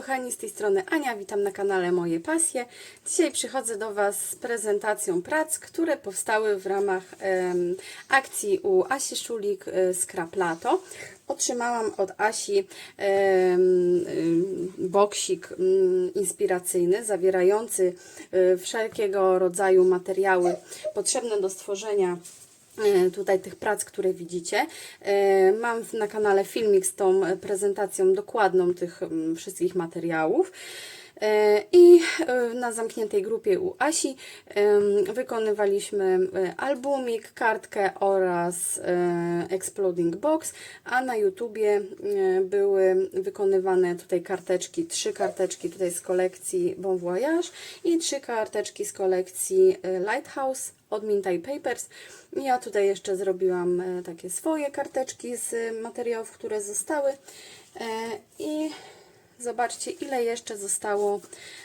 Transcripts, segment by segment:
kochani, z tej strony Ania, witam na kanale Moje Pasje. Dzisiaj przychodzę do Was z prezentacją prac, które powstały w ramach em, akcji u Asi Szulik e, Scrap Lato. Otrzymałam od Asi em, em, boksik mm, inspiracyjny, zawierający e, wszelkiego rodzaju materiały potrzebne do stworzenia tutaj tych prac, które widzicie. E, Mam na kanale filmik z tą e, prezentacją dokładną tych mm, wszystkich materiałów. E, I e, na zamkniętej grupie u Asi wykonywaliśmy e, albumik, kartkę oraz Exploding Box, a na YouTubie były wykonywane tutaj karteczki, trzy karteczki tutaj z kolekcji Bon Voyage i trzy karteczki z kolekcji Lighthouse od Mintaj Papers. Ja tutaj jeszcze zrobiłam takie swoje karteczki z materiałów, które zostały i zobaczcie ile jeszcze zostało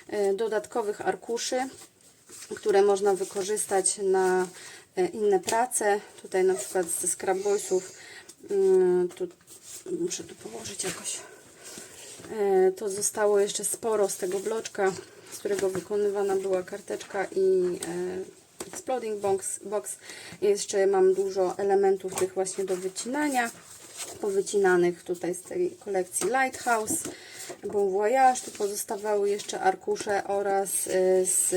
e, dodatkowych arkuszy, które można wykorzystać na e, inne prace. Tutaj na przykład ze Scrapboysów mm, tu muszę tu położyć jakoś E, to zostało jeszcze sporo z tego bloczka, z którego wykonywana była karteczka i Exploding box, box. Jeszcze mam dużo elementów tych właśnie do wycinania, powycinanych tutaj z tej kolekcji Lighthouse, Bon Voyage. Tu pozostawały jeszcze arkusze oraz e, z,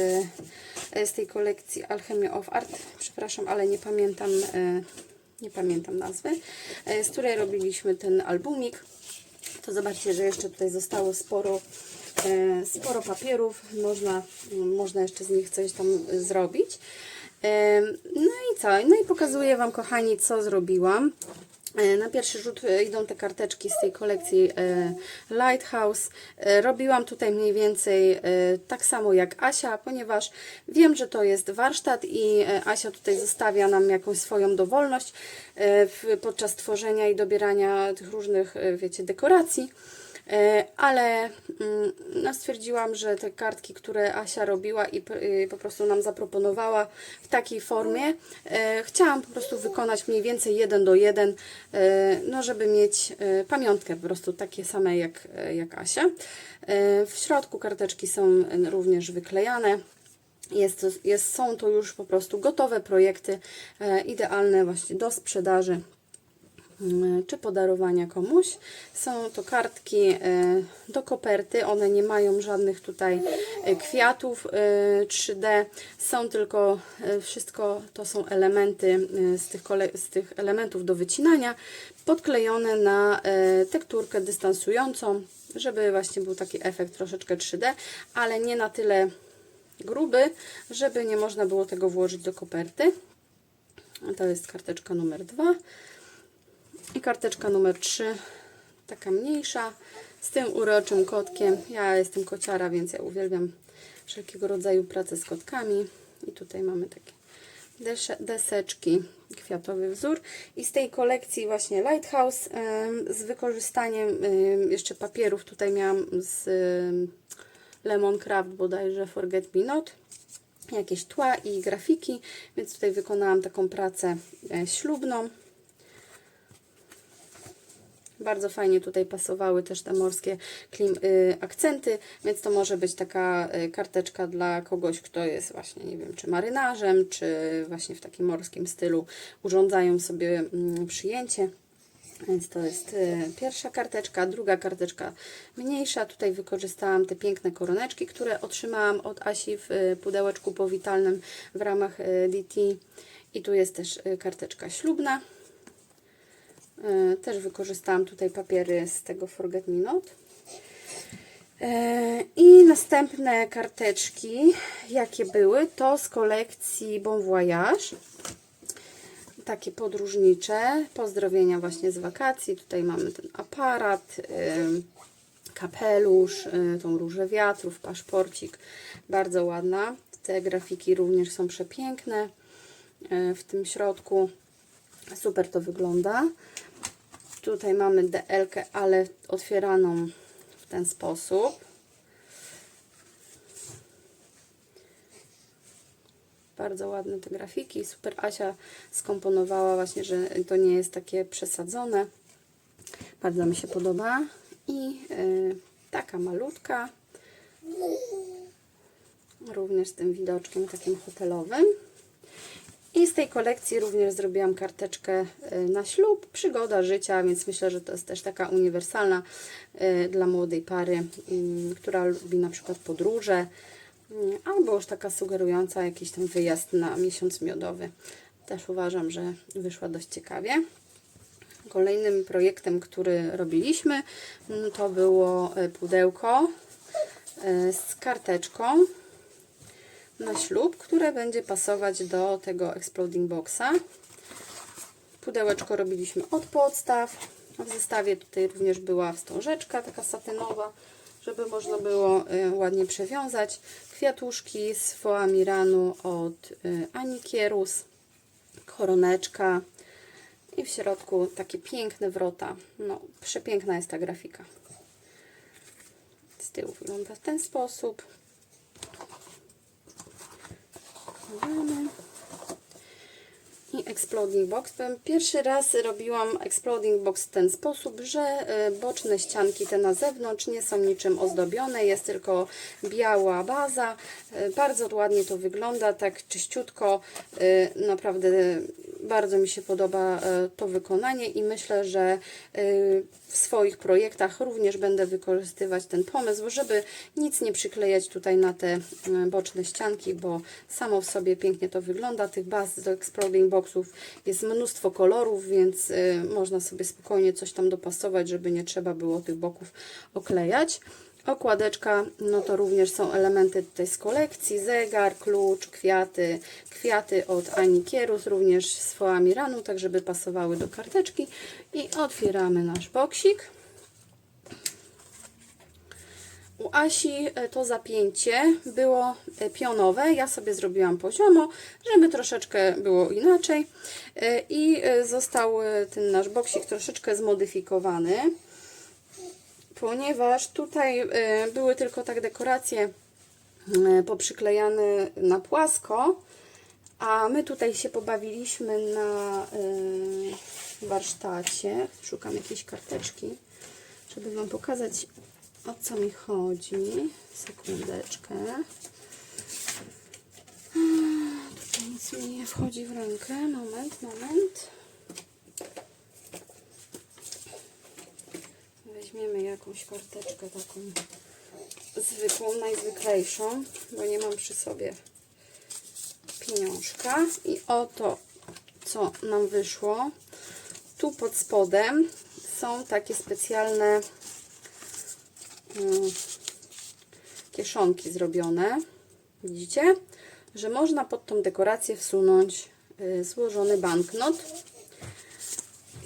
e, z tej kolekcji Alchemy of Art, przepraszam, ale nie pamiętam, e, nie pamiętam nazwy, z której robiliśmy ten albumik to zobaczcie, że jeszcze tutaj zostało sporo, sporo papierów. Można, można jeszcze z nich coś tam zrobić. No i co? No i pokazuję Wam, kochani, co zrobiłam. E, Na pierwszy rzut e, idą te karteczki z tej kolekcji e, Lighthouse. Robiłam tutaj mniej więcej tak samo jak Asia, ponieważ wiem, że to jest warsztat i Asia tutaj zostawia nam jakąś swoją dowolność podczas tworzenia i dobierania tych różnych, wiecie, dekoracji. E, Ale mm, no, stwierdziłam, że te kartki, które Asia robiła i y, po prostu nam zaproponowała w takiej formie, e, chciałam po prostu wykonać mniej więcej jeden do jeden, e, no żeby mieć pamiątkę po prostu takie same jak, jak Asia. W środku karteczki są również wyklejane. Jest, jest, są to już po prostu gotowe projekty, e, idealne właśnie do sprzedaży czy podarowania komuś. Są to kartki e, do koperty, one nie mają żadnych tutaj e, kwiatów e, 3D, są tylko e, wszystko to są elementy e, z tych, z tych elementów do wycinania, podklejone na e, tekturkę dystansującą, żeby właśnie był taki efekt troszeczkę 3D, ale nie na tyle gruby, żeby nie można było tego włożyć do koperty. To jest karteczka numer 2. I karteczka numer 3, taka mniejsza, z tym uroczym kotkiem. Ja jestem kociara, więc ja uwielbiam wszelkiego rodzaju pracę z kotkami. I tutaj mamy takie deseczki, kwiatowy wzór. I z tej kolekcji właśnie Lighthouse z wykorzystaniem em, jeszcze papierów, tutaj miałam z em, Lemon Craft bodajże Forget Me Not jakieś tła i grafiki, więc tutaj wykonałam taką pracę e, ślubną. Bardzo fajnie tutaj pasowały też te morskie y, akcenty, więc to może być taka y, karteczka dla kogoś, kto jest właśnie, nie wiem, czy marynarzem, czy właśnie w takim morskim stylu urządzają sobie mm, przyjęcie. Więc to jest y, pierwsza karteczka, druga karteczka mniejsza. Tutaj wykorzystałam te piękne koroneczki, które otrzymałam od Asi w pudełeczku powitalnym w ramach DT. I tu jest też karteczka ślubna. E, Też wykorzystałam tutaj papiery z tego Forget Me Not. E, I następne karteczki, jakie były, to z kolekcji Bon Voyage. Takie podróżnicze, pozdrowienia właśnie z wakacji. Tutaj mamy ten aparat, e, kapelusz, tą różę wiatrów, paszporcik. Bardzo ładna. Te grafiki również są przepiękne w tym środku. Super to wygląda. Tutaj mamy DL, ale otwieraną w ten sposób. Bardzo ładne te grafiki. Super Asia skomponowała właśnie, że to nie jest takie przesadzone. Bardzo mi się podoba. I yy, taka malutka. Również z tym widoczkiem takim hotelowym. I z tej kolekcji również zrobiłam karteczkę y, na ślub, przygoda życia, więc myślę, że to jest też taka uniwersalna y, dla młodej pary, y, która lubi na przykład podróże, y, albo już taka sugerująca jakiś tam wyjazd na miesiąc miodowy. Też uważam, że wyszła dość ciekawie. Kolejnym projektem, który robiliśmy, mm, to było y, pudełko z karteczką na ślub, które będzie pasować do tego Exploding Boxa. Pudełeczko robiliśmy od podstaw. W zestawie tutaj również była wstążeczka taka satynowa, żeby można było y, ładnie przewiązać. Kwiatuszki z foamiranu od y, Anikierus, koroneczka i w środku takie piękne wrota. No, przepiękna jest ta grafika. Z tyłu wygląda w ten sposób. Mamy. I Exploding Box. Powiem, Pierwszy raz robiłam Exploding Box w ten sposób, że y, boczne ścianki te na zewnątrz nie są niczym ozdobione, jest tylko biała baza. Y, Bardzo ładnie to wygląda, tak czyściutko. Y, Naprawdę bardzo mi się podoba y, to wykonanie i myślę, że y, w swoich projektach również będę wykorzystywać ten pomysł, żeby nic nie przyklejać tutaj na te y, boczne ścianki, bo samo w sobie pięknie to wygląda. Tych baz do Exploding Boxów jest mnóstwo kolorów, więc można sobie spokojnie coś tam dopasować, żeby nie trzeba było tych boków oklejać. Okładeczka, no to również są elementy tutaj z kolekcji, zegar, klucz, kwiaty, kwiaty od Ani Kierus, również z foamiranu, tak żeby pasowały do karteczki. I otwieramy nasz boksik. U Asi e, to zapięcie było e, pionowe, ja sobie zrobiłam poziomo, żeby troszeczkę było inaczej. E, i został ten nasz boksik troszeczkę zmodyfikowany ponieważ tutaj e, były tylko tak dekoracje e, poprzyklejane na płasko, a my tutaj się pobawiliśmy na e, warsztacie. Szukam jakiejś karteczki, żeby Wam pokazać o co mi chodzi. Sekundeczkę. Tutaj nic mi nie wchodzi w rękę. Moment, moment. Weźmiemy jakąś karteczkę taką zwykłą, najzwyklejszą, bo nie mam przy sobie pieniążka. I oto, co nam wyszło. Tu pod spodem są takie specjalne mm, kieszonki zrobione. Widzicie? Że można pod tą dekorację wsunąć y, złożony banknot.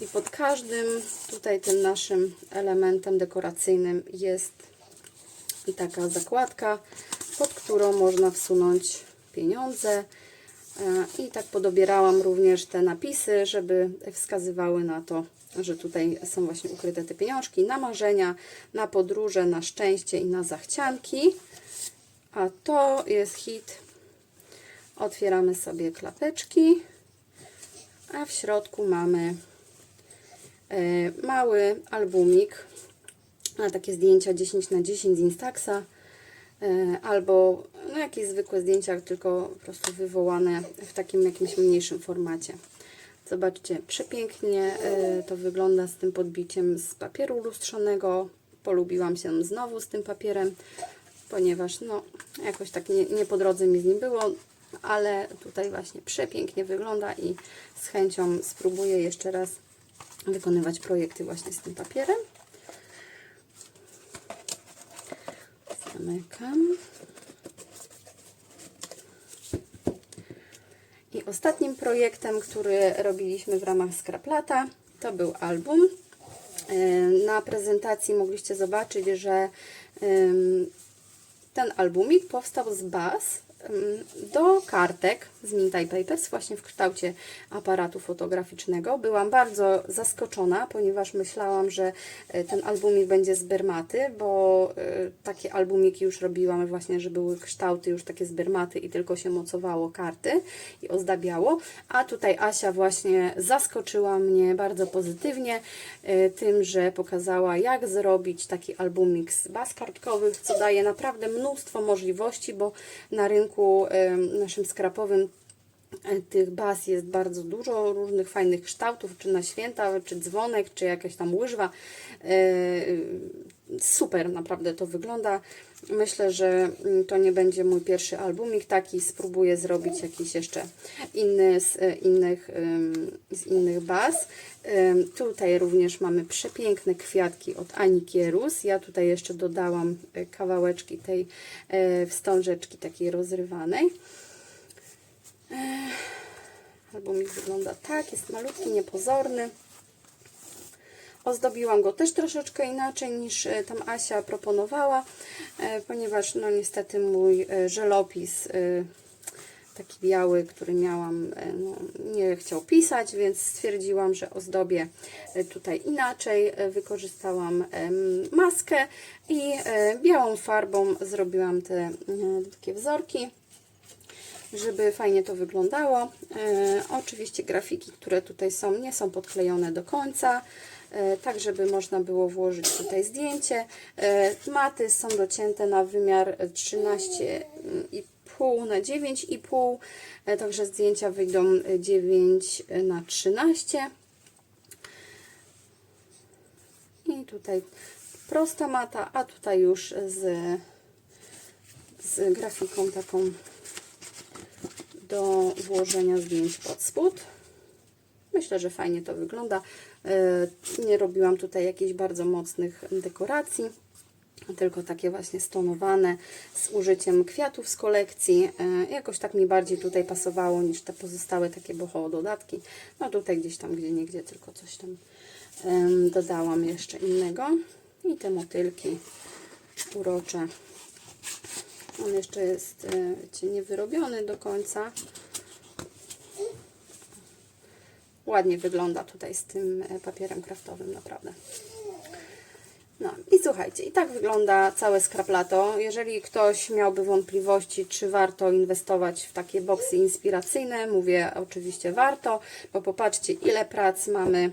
I pod każdym tutaj tym naszym elementem dekoracyjnym jest taka zakładka, pod którą można wsunąć pieniądze. E, I tak podobierałam również te napisy, żeby wskazywały na to, że tutaj są właśnie ukryte te pieniążki na marzenia, na podróże, na szczęście i na zachcianki. A to jest hit. Otwieramy sobie klapeczki, a w środku mamy mały albumik na takie zdjęcia 10 na 10 z Instaxa e, albo no, jakieś zwykłe zdjęcia, tylko po prostu wywołane w takim jakimś mniejszym formacie. Zobaczcie, przepięknie e, to wygląda z tym podbiciem z papieru lustrzonego. Polubiłam się znowu z tym papierem, ponieważ no, jakoś tak nie, nie po drodze mi z nim było, ale tutaj właśnie przepięknie wygląda i z chęcią spróbuję jeszcze raz wykonywać projekty właśnie z tym papierem. Zamykam. I ostatnim projektem, który robiliśmy w ramach Scraplata, to był album. E, Na prezentacji mogliście zobaczyć, że ten albumik powstał z baz Do kartek z Mintaj Papers, właśnie w kształcie aparatu fotograficznego. Byłam bardzo zaskoczona, ponieważ myślałam, że e, ten albumik będzie z bermaty, bo e, takie albumiki już robiłam właśnie, że były kształty już takie z bermaty i tylko się mocowało karty i ozdabiało. A tutaj Asia właśnie zaskoczyła mnie bardzo pozytywnie tym, że pokazała jak zrobić taki albumik z baz kartkowych, co daje naprawdę mnóstwo możliwości, bo na rynku em, naszym skrapowym e, tych baz jest bardzo dużo różnych fajnych kształtów, czy na święta, czy dzwonek, czy jakaś tam łyżwa. Super naprawdę to wygląda. Myślę, że mm, to nie będzie mój pierwszy albumik taki. Spróbuję zrobić jakiś jeszcze inny z e, innych, z innych baz. Tutaj również mamy przepiękne kwiatki od Ani Kierus. Ja tutaj jeszcze dodałam e, kawałeczki tej e, wstążeczki takiej rozrywanej. Albumik wygląda tak, jest malutki, niepozorny. Ozdobiłam go też troszeczkę inaczej niż e, tam Asia proponowała, e, ponieważ no niestety mój e, żelopis taki biały, który miałam, no, nie chciał pisać, więc stwierdziłam, że ozdobię tutaj inaczej. Wykorzystałam maskę i białą farbą zrobiłam te takie wzorki żeby fajnie to wyglądało. E, oczywiście grafiki, które tutaj są, nie są podklejone do końca, tak żeby można było włożyć tutaj zdjęcie. E, maty są docięte na wymiar 13,5 na 9,5, e, także zdjęcia wyjdą 9 na 13. I tutaj prosta mata, a tutaj już z, z grafiką taką do włożenia zdjęć pod spód. Myślę, że fajnie to wygląda. E, Nie robiłam tutaj jakichś bardzo mocnych dekoracji, tylko takie właśnie stonowane z użyciem kwiatów z kolekcji. E, Jakoś tak mi bardziej tutaj pasowało niż te pozostałe takie boho dodatki. No tutaj gdzieś tam, gdzie niegdzie tylko coś tam dodałam jeszcze innego. I te motylki urocze. On jeszcze jest e, wiecie, niewyrobiony do końca. Ładnie wygląda tutaj z tym e, papierem kraftowym, naprawdę. No i słuchajcie, i tak wygląda całe skraplato. Jeżeli ktoś miałby wątpliwości, czy warto inwestować w takie boksy inspiracyjne, mówię oczywiście warto, bo popatrzcie ile prac mamy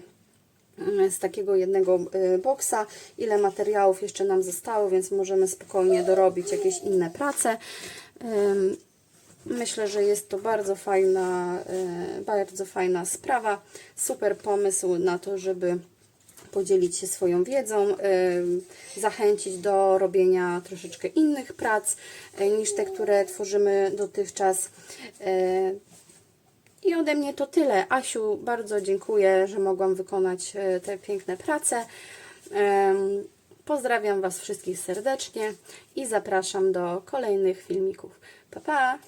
mm, z takiego jednego y, boksa, ile materiałów jeszcze nam zostało, więc możemy spokojnie dorobić jakieś inne prace. Myślę, że jest to bardzo fajna, y, bardzo fajna sprawa, super pomysł na to, żeby podzielić się swoją wiedzą, y, zachęcić do robienia troszeczkę innych prac y, niż te, które tworzymy dotychczas. I ode mnie to tyle. Asiu, bardzo dziękuję, że mogłam wykonać te piękne prace. Pozdrawiam Was wszystkich serdecznie i zapraszam do kolejnych filmików. Pa, pa!